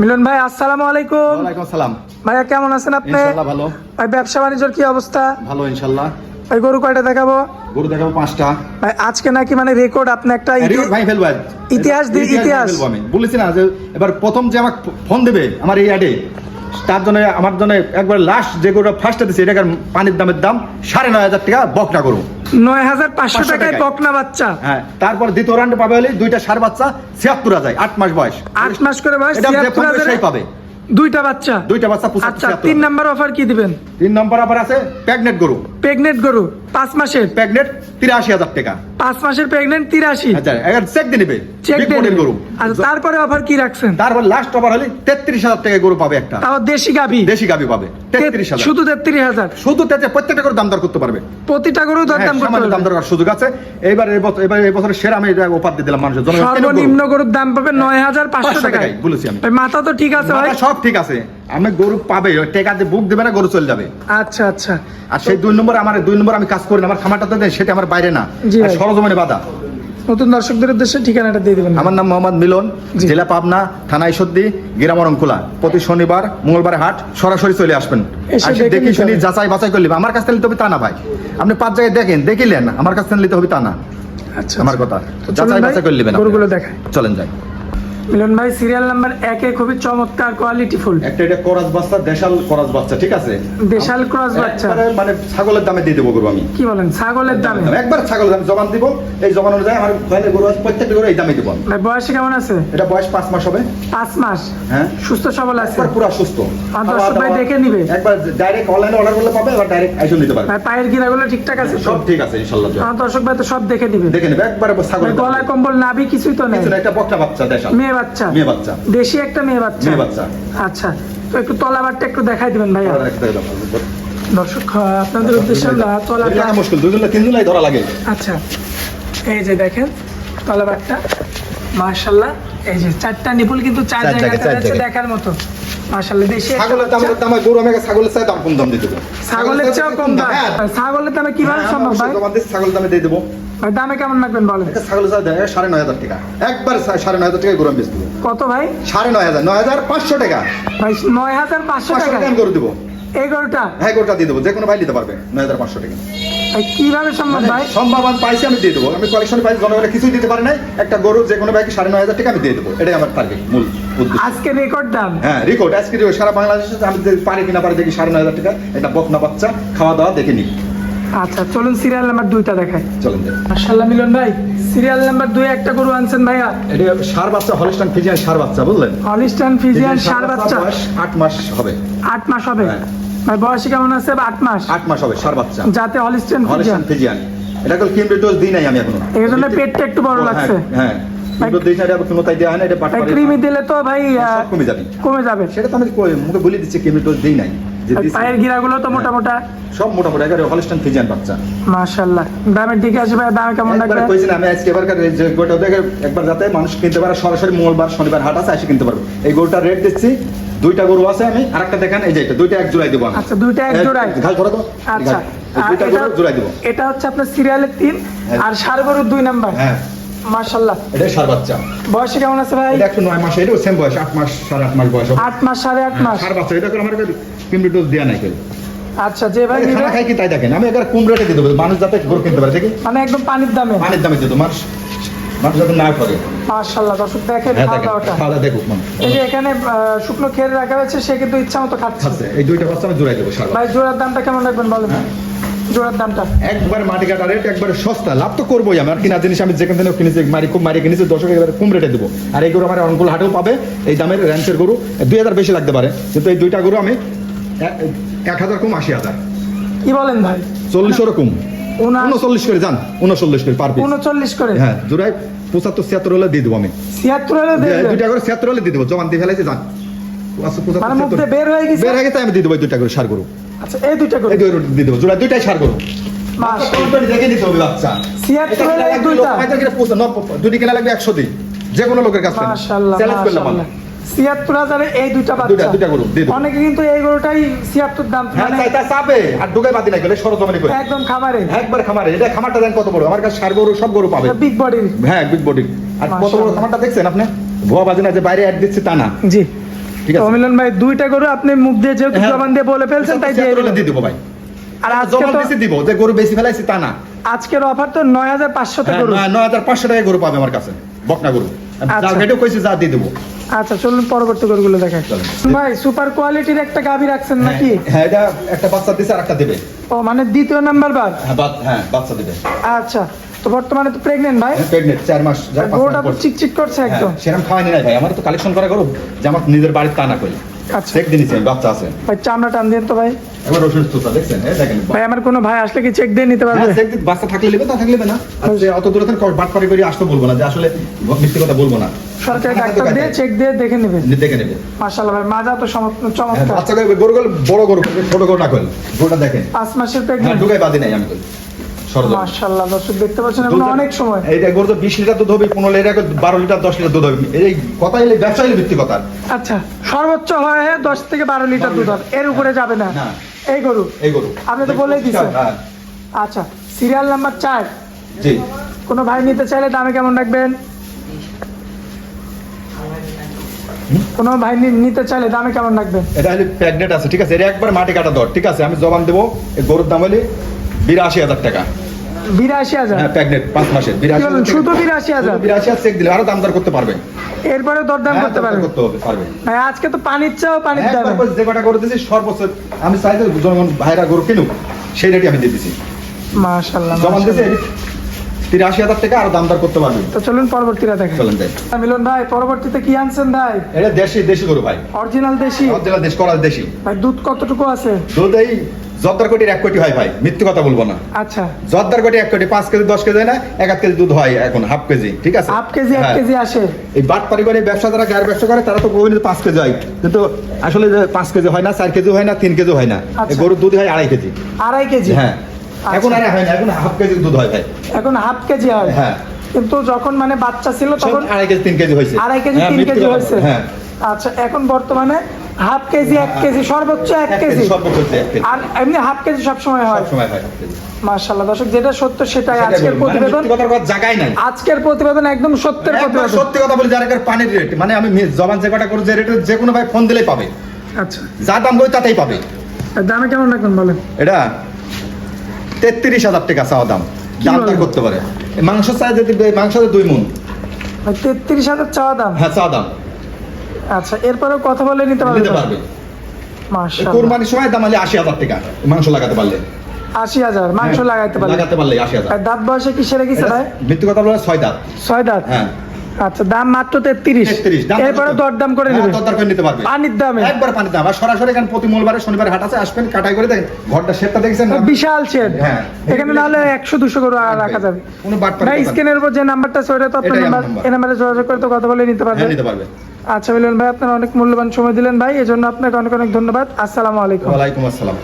মিলন ভাই আসসালামু আলাইকুম। ওয়ালাইকুম আসসালাম। ভাইয়া কেমন আছেন আপনি? ভালো। ভাই ব্যবসা বাণিজ্যের কি অবস্থা? ভালো ইনশাল্লাহ ভাই গরু কয়টা দেখাবো? গরু দেখাবো পাঁচটা। ভাই আজকে নাকি মানে রেকর্ড আপনি একটা ভাই ফেলব। ইতিহাস দি- ইতিহাস। আমি। বলেছি না যে এবার প্রথম যে আমাকে ফোন দেবে আমার এই অ্যাডে তার জন্য আমার জন্য একবার লাস্ট যে গরুটা ফার্স্টে দিচ্ছে এটাকার পানির দামের দাম সাড়ে নয় হাজার টাকা বকটা গরু। নয় হাজার পাঁচশো 500 টাকায়। বকনা বাচ্চা। হ্যাঁ তারপর দ্বিতীয় রাউন্ডে পাবে হলে দুইটা সার বাচ্চা ছিয়াত্তর হাজার আট মাস বয়স। আট মাস করে বয়স ছিয়াত্তর হাজারে পাবে? দুইটা বাচ্চা। দুইটা বাচ্চা আচ্ছা তিন নাম্বার অফার কি দিবেন? তিন নম্বর অফার আছে প্রেগনেন্ট গরু। প্রেগনেন্ট গরু পাঁচ মাসের। প্রেগনেন্ট তিরাশি হাজার টাকা। পাঁচ মাসের প্রেগনেন্ট তিরাশি। আচ্ছা এবার চেক দিয়ে নেবে। চেক গরু। আচ্ছা তারপরে অফার কি রাখছেন? তারপর লাস্ট ওভার হলে তেত্রিশ হাজার টাকা গরু পাবে একটা। তাও দেশি গাভি। দেশি গাবি পাবে। তেত্রিশ হাজার। শুধু তেত্রিশ হাজার? শুধু তেতে প্রত্যেকটা দাম দর করতে পারবে। প্রতিটা গরু হ্যাঁ, করতে দাম দর সুযোগ আছে। এবার এই বছরের সেরা আমি এটা উপহার দিয়ে দিলাম মানুষের। জন্য সর্বনিম্ন গরুর দাম পাবে নয় হাজার পাঁচশো টাকায়। বলেছি আমি। মাথা তো ঠিক আছে ভাই। সব ঠিক আছে। আমি গরু পাবে ওই টেকা দিয়ে বুক দেবে না গরু চলে যাবে। আচ্ছা আচ্ছা। আর সেই দুই নম্বর আমার দুই নম্বর আমি কাজ করি না আমার খামারটা দেয় সেটা আমার বাইরে না। আর বাধা। নতুন দর্শকদের উদ্দেশ্যে ঠিকানাটা দিয়ে দিবেন। আমার নাম মোহাম্মদ মিলন জেলা পাবনা থানা ঈশ্বরদী গ্রাম অরংকুলা। প্রতি শনিবার মঙ্গলবার হাট সরাসরি চলে আসবেন। এসে দেখে শুনি যাচাই বাছাই করলে আমার কাছ থেকে নিতে হবে তা না ভাই। আপনি পাঁচ জায়গায় দেখেন দেখিলেন আমার কাছ থেকে নিতে হবে তা না। আচ্ছা আমার আচ্ছা। কথা। তো যাচাই বাছাই করে নেবেন গরুগুলো দেখায় চলেন যাই। মিলন ভাই সিরিয়াল নাম্বার একে খুবই চমৎকার কোয়ালিটি ফুল একটা এটা করাস বাচ্চা দেশাল করাস বাচ্চা ঠিক আছে? দেশাল ক্রস বাচ্চা। মানে ছাগলের দামে দিয়ে দেবো গরু আমি। কি বলেন ছাগলের দামে? একবার ছাগলের দামে জবান দিব। এই জবান অনুযায়ী আমার ঘরে গরু আছে প্রত্যেকটা গরু এই দামে দিব। ভাই বয়সে কেমন আছে? এটা বয়স পাঁচ মাস হবে। পাঁচ মাস? হ্যাঁ। সুস্থ সবল আছে? একবার পুরো সুস্থ। দর্শক ভাই দেখে নিবে। একবার ডাইরেক্ট অনলাইনে অর্ডার করলে পাবে এবার ডাইরেক্ট এসে নিতে পারবে। ভাই পায়ের গিরাগুলো ঠিকঠাক আছে সব ঠিক আছে ইনশাল্লাহ। আমার দর্শক ভাই তো সব দেখে নিবে। দেখে নেবে একবার ছাগল গলায় কম্বল নাভি কিছুই তো নেই। একটা বকটা বাচ্চা দেশাল। মেয়ে বাচ্চা? মেয়ে বাচ্চা। দেশি একটা মেয়ে বাচ্চা? মেয়ে বাচ্চা। আচ্ছা তো একটু তলাবারটা একটু দেখাই দিবেন ভাইয়া। দর্শক আপনাদের উদ্দেশ্যে তলাটা মুশকিল দুজন তিন জুলাই ধরা লাগে। আচ্ছা এই যে দেখেন তলাবারটা মার্শাল্লাহ এই যে চারটা নিপুল কিন্তু চার জায়গায়। দেখার মতো। মার্শাল্লাহ দেশি ছাগলের দাম। দাম গরু আমাকে ছাগলের চাই দাম কম দাম দেবো ছাগলের চেয়েও কম দাম। হ্যাঁ। ছাগলের দামে কীভাবে হ্যাঁ, সম্ভব ভাই? ছাগলের দামে দিয়ে দেবো। দামে কেমন বলেন? একটা দেয় সাড়ে নয় হাজার টাকা। একবার সাড়ে নয় হাজার টাকা গরু আমি দেবো। কত ভাই? সাড়ে নয় হাজার নয় হাজার পাঁচশো টাকা। ভাই নয় হাজার পাঁচশো টাকা আমি গরু দেবো। এই গরুটা? হ্যাঁ গরুটা দিয়ে দেবো। যে কোনো ভাই নিতে পারবে নয় হাজার পাঁচশো টাকা। কীভাবে সম্ভব মানে ভাই? সম্ভব আমি পাইছি আমি দিয়ে দেবো। আমি কালেকশন পাইছি জনগণের কিছুই দিতে পারে নাই। একটা গরু যে কোনো ভাইকে সাড়ে নয় হাজার টাকা আমি দিয়ে দেবো। এটাই আমার টার্গেট মূল। আজকে রেকর্ড দাম। হ্যাঁ রেকর্ড আজকে সারা বাংলাদেশে আমি পারি কিনা পারি দেখি সাড়ে নয় হাজার টাকা এটা বকনা বাচ্চা খাওয়া দাওয়া দেখে নিই আচ্ছা চলুন সিরিয়াল নাম্বার দুইটা দেখাই। চলেন। মার্শাল্লাহ মিলন ভাই সিরিয়াল নাম্বার দুই একটা গরু আনছেন ভাইয়া। এটা সার বাচ্চা হলিস্টান ফিজিয়ান সার বাচ্চা বুঝলেন? হলিস্টান ফিজিয়ান সার বাচ্চা আট মাস হবে। আট মাস হবে? হ্যাঁ। ভাই বয়সে কেমন আছে? আট মাস? আট মাস হবে সার বাচ্চা। যাতে হলিস্টান ফিজিয়ান। Holstein Friesian. এটা কল কিমবে ডোজ দিই নাই আমি এখনও। এর জন্য পেটটা একটু বড় হ্যাঁ, লাগছে। হ্যাঁ। কিন্তু দিই না এটা কোনো তাই দেওয়া না এটা পাট ভাই পারে ক্রিমি দিলে তো ভাই কমে যাবে। কমে যাবে। সেটা তো আমি মুখে বলে দিচ্ছি কিমবে ডোজ দিই নাই। যে ভাই দিছি। পায়ের গিরাগুলো তো মোটা মোটা সব মোটামুটি একেবারে হলিস্টান ফিজিয়ান বাচ্চা। মাশাল্লাহ। দামের দিকে আছে ভাই দাম কেমন একবার লাগবে আমি আজকে এবার যে গোটা দেখে একবার যাতে মানুষ কিনতে পারে সরাসরি মঙ্গলবার শনিবার হাট আছে এসে কিনতে পারবে। এই গরুটা রেট দিচ্ছি দুইটা গরু আছে আমি আরেকটা দেখান এই যে এটা দুইটা এক জোড়াই দেবো আচ্ছা দুইটা এক ঘাল ধরে আচ্ছা আর দুইটা এটা- গরু জোড়াই দেবো। এটা হচ্ছে আপনার সিরিয়ালের তিন হ্যাঁ। আর সার গরুর দুই নাম্বার হ্যাঁ। মাশাল্লাহ এটা সার বাচ্চা। বয়সে কেমন আছে ভাই? এটা একটু নয় মাস এটা সেম বয়স আট মাস সাড়ে আট মাস বয়স। হবে। মাস সাড়ে আট মাস? সার বাচ্চা এটা আমার কিমড়ি ডোজ দেওয়া নাই কেউ। আচ্ছা যে ভাই খানা খাই কি তাই দেখেন আমি একবার কম রেটে দিয়ে দেবো মানুষ যাতে গরু কিনতে পারে দেখি। মানে একদম পানির দামে? পানির দামে দিয়ে দেবো মানুষ মানুষ যাতে না করে। মাশাল্লাহ দর্শক দেখেন হ্যাঁ খাওয়া খাওয়া দেখুক মানুষ। এই যে এখানে আহ, শুকনো খেয়ে রাখা হয়েছে সে কিন্তু ইচ্ছা মতো খাচ্ছে এই দুইটা বাচ্চা আমি জোড়াই দেবো ভাই জোড়ার দামটা কেমন রাখবেন বলেন? হ্যাঁ। জোড়ার দামটা? একবার মাটি কাটা রেট একবারে সস্তা। লাভ তো করবোই আমি আর কিনা জিনিস আমি যেখান থেকে কিনেছি মারি খুব মারি কিনেছি কম রেটে দেবো। আর এই গরু আমার অঙ্কুল হাটেও পাবে। এই দামের র্যান্সের গরু দুই হাজার বেশি লাগতে পারে। কিন্তু এই দুইটা গরু আমি এক- হাজার কম আশি হাজার। কি বলেন ভাই? চল্লিশ ওরকম উনচল্লিশ করে যান উনচল্লিশ করে পার পিস উনচল্লিশ করে? হ্যাঁ জোড়াই পঁচাত্তর ছিয়াত্তর হলে দিয়ে দেবো আমি। ছিয়াত্তর হলে দুইটা করে ছিয়াত্তর হলে দিয়ে দেবো। জমান দিয়ে ফেলাইছে যান মানে। বের হয়ে গেছে? বের হয়ে গেছে আমি দিয়ে দেবো দুইটা করে সার গরু। আচ্ছা এই দুইটা করে এই দুই দিয়ে দেবো। জোড়া দুইটাই সার গরু মাশাআল্লাহ। দেখে নিতে হবে বাচ্চা। ছিয়াত্তর হলে এই দুইটা। দুটি কেনা লাগবে একশো দিন যে কোনো লোকের কাছে মাশাআল্লাহ চ্যালেঞ্জ করলাম মাশাআল্লাহ। ছিয়াত্তর হাজারে এই দুইটা দুইটা বাচ্চা দুইটা গরু অনেকে কিন্তু এই গরুটাই ছিয়াত্তর দাম হ্যাঁ মানে চাপে। আর ঢুকাই বাদি না গেলে করে একদম খাবারে একবার খামারে। এটা খামারটা দেন কত বড়? আমার কাছে সার গরু সব গরু পাবে বিগ বডির হ্যাঁ বিগ বডি আর কত বড় খামারটা দেখছেন আপনি? ভুয়া বাজি না যে বাইরে অ্যাড দিচ্ছে তা না। জি। ঠিক আছে। মিলন ভাই দুইটা গরু আপনি মুখ দিয়ে যেহেতু হ্যাঁ। জবান দিয়ে বলে ফেলছেন তাই দিয়ে দিয়ে দিব ভাই। আর আর আজকে তো দিব। যে গরু বেশি ফেলাইছি তা না। আজকের অফার তো নয় হাজার পাঁচশোতে হ্যাঁ, গরু। নয়- নয় হাজার পাঁচশো টাকা গরু পাবে আমার কাছে বকনা গরু। যা আচ্ছা। রেটেও কইছি যা দিয়ে দেবো। আচ্ছা চলুন পরবর্তী গরুগুলো দেখাই। ভাই সুপার কোয়ালিটির একটা গাভি রাখছেন নাকি? হ্যাঁ, হ্যাঁ এটা একটা বাচ্চা দিছে আর একটা দেবে। ও মানে দ্বিতীয় নাম্বার বার? হ্যাঁ হ্যাঁ বাচ্চা দেবে। আচ্ছা। তো বর্তমানে তো প্রেগনেন্ট ভাই। প্রেগনেন্ট চার মাস গরুটা তো চিকচিক করছে একদম। হ্যাঁ, সেরকম খাওয়ানি নাই ভাই। আমার তো কালেকশন করা গরু যে আমার নিজের বাড়ির তা না করি আচ্ছা। চেক দিয়েছি বাচ্চা আছে। ভাই চামড়া টান দিন তো ভাই। এবার রসুন তুতা দেখছেন দেখেন ভাই আমার কোনো ভাই আসলে কি চেক দিয়ে নিতে পারবে? হ্যাঁ, check দিতে- বাচ্চা থাকলে নেবে না থাকলে না। আর অত দূরে থেকে বাট পারি করে আসতে বলব না যে আসলে মিথ্যে কথা বলব না। সরকারি হ্যাঁ, ডাক্তার দিয়ে চেক দিয়ে দেখে নেবে। দেখে নেবে। মাশাআল্লাহ ভাই মাজা তো চমৎ- হ্যাঁ, চমৎকার। বাচ্চা গরু বড় গরু ছোট গরু না করেন গরুটা দেখেন। পাঁচ মাসের হ্যাঁ প্রেগনেন্ট ঢুকাই বাদি নাই আমি মাশাআল্লাহ দর্শক দেখতে পাচ্ছেন এখন অনেক সময়। গরু তো বিশ লিটার দুধ হবে লিটার বারো লিটার দশ লিটার দুধ হবে। এই কথা এলে ব্যবসা এলে ভিত্তি কথা। আচ্ছা সর্বোচ্চ হয় দশ থেকে বারো লিটার দুধ হবে। এর উপরে যাবে না। এই গরু? এই গরু। আপনি তো বলেই দিছেন। হ্যাঁ। আচ্ছা সিরিয়াল নাম্বার চার। জি। কোনো ভাই নিতে চাইলে দামে কেমন রাখবেন? কোনো ভাই নিতে চাইলে দামে কেমন রাখবেন? এটা হলে প্রেগনেন্ট আছে ঠিক আছে? এটা একবার মাটি কাটা দর ঠিক আছে? আমি জবান দেবো এই গরুর দাম হলে বিরাশি হাজার টাকা। বিরাশি হাজার। হ্যাঁ পাঁচ মাসের বিরাশি শুধু 82,000? বিরাশি হাজার চেক দিলে আরও দাম দর করতে পারবে এরপরে দরদাম হ্যাঁ, করতে পারবেন। করতে হবে ভাই আজকে তো পানির চাও পানির দামে। একবার যে কটা করে দিয়েছি সর্বোচ্চ আমি যখন ভাইরা গরু কিনুক সেই আমি দিয়ে দিছি। মাশাআল্লাহ দিয়েছি। তিরাশি হাজার টাকা আর দাম দর করতে পারবে তো চলুন পরবর্তীটা দেখেন। চলেন যাই মিলন ভাই পরবর্তীতে কি আনছেন ভাই? এটা দেশি দেশি গরু ভাই। অরিজিনাল দেশি? জেলা দেশ করার দেশি। ভাই দুধ কতটুকু আছে? দুধ এই জর্দার কোটির এক কোটি হয় ভাই মৃত্যু কথা বলব না। আচ্ছা। জর্দার কোটি এক কোটি পাঁচ কেজি দশ কেজি হয় না এক এক কেজি দুধ হয় এখন হাফ কেজি ঠিক আছে? হাফ কেজি এক হ্যাঁ। কেজি আসে। এই বাট ব্যবসা যারা গায়ের ব্যবসা করে তারা তো পাঁচ কেজি হয়। কিন্তু আসলে পাঁচ কেজি হয় না চার কেজি হয় না তিন কেজি হয় না। আচ্ছা। গরুর দুধ হয় আড়াই কেজি। আড়াই কেজি? হ্যাঁ। এখন আচ্ছা। আড়াই হয় না এখন হাফ কেজি দুধ হয় ভাই। এখন হাফ কেজি হয়। হ্যাঁ। কিন্তু যখন মানে বাচ্চা ছিল তখন আড়াই কেজি তিন কেজি হয়েছে। আড়াই কেজি হ্যাঁ, তিন কেজি হয়েছে। হ্যাঁ। আচ্ছা এখন বর্তমানে হাফ কেজি এক কেজি সর্বোচ্চ এক কেজি। আর এমনি হাফ কেজি সবসময় হয়। মার্শাল্লাহ দর্শক যেটা সত্য সেটাই আজকের মানে প্রতিবেদন। জায়গায় নাই। আজকের প্রতিবেদন একদম সত্যের প্রতিবেদন। সত্যি কথা বলি যার পানির রেট মানে আমি জবান যে কটা করে যে রেটে যে কোনো ভাই ফোন দিলেই পাবে। আচ্ছা। যা দাম বই তাতেই পাবে। দামে কেমন রাখবেন বলেন? এটা তেত্রিশ হাজার টাকা চাওয়া দাম। দাম করতে পারে। মাংস চাই যদি মাংস দুই মন তেত্রিশ হাজার চাওয়া দাম? হ্যাঁ চাওয়া দাম। আচ্ছা এরপরেও কথা বলে নিতে নিতে পারবে। কোরবানির সময় দাম হলে আশি হাজার টাকা মাংস লাগাতে পারলে। আশি হাজার মাংস হ্যাঁ, লাগাইতে পারবেন লাগাতে পারলে আশি হাজার। আর দাঁত বয়সে কি সেরে মৃত্যু কথা বলে ছয় দাঁত। ছয় দাঁত? হ্যাঁ। আচ্ছা দাম মাত্র তেত্রিশ। এরপরে দরদাম করে হ্যাঁ, নেবেন দরদাম করে নিতে পারবে। পানির দামে। একবার পানি দাম। আর সরাসরি এখানে প্রতি মঙ্গলবারে শনিবারে হাট আছে আসবেন কাটাই করে দেখেন। ঘরটা শেডটা দেখেছেন না? বিশাল শেড। হ্যাঁ। এখানে নাহলে একশো দুশো করে রাখা যাবে। কোনো বাট ভাই স্ক্রিনের উপর যে নাম্বারটা আছে ওটা তো আপনার নাম্বার। নাম্বার। এই নাম্বারে যোগাযোগ করে তো কথা বলে নিতে হ্যাঁ পারবেন নিতে পারবে। আচ্ছা মিলন ভাই, আপনার অনেক মূল্যবান সময় দিলেন ভাই, এজন্য আপনাকে অনেক অনেক ধন্যবাদ। আসসালামু আলাইকুম। ওয়ালাইকুম আসসালাম।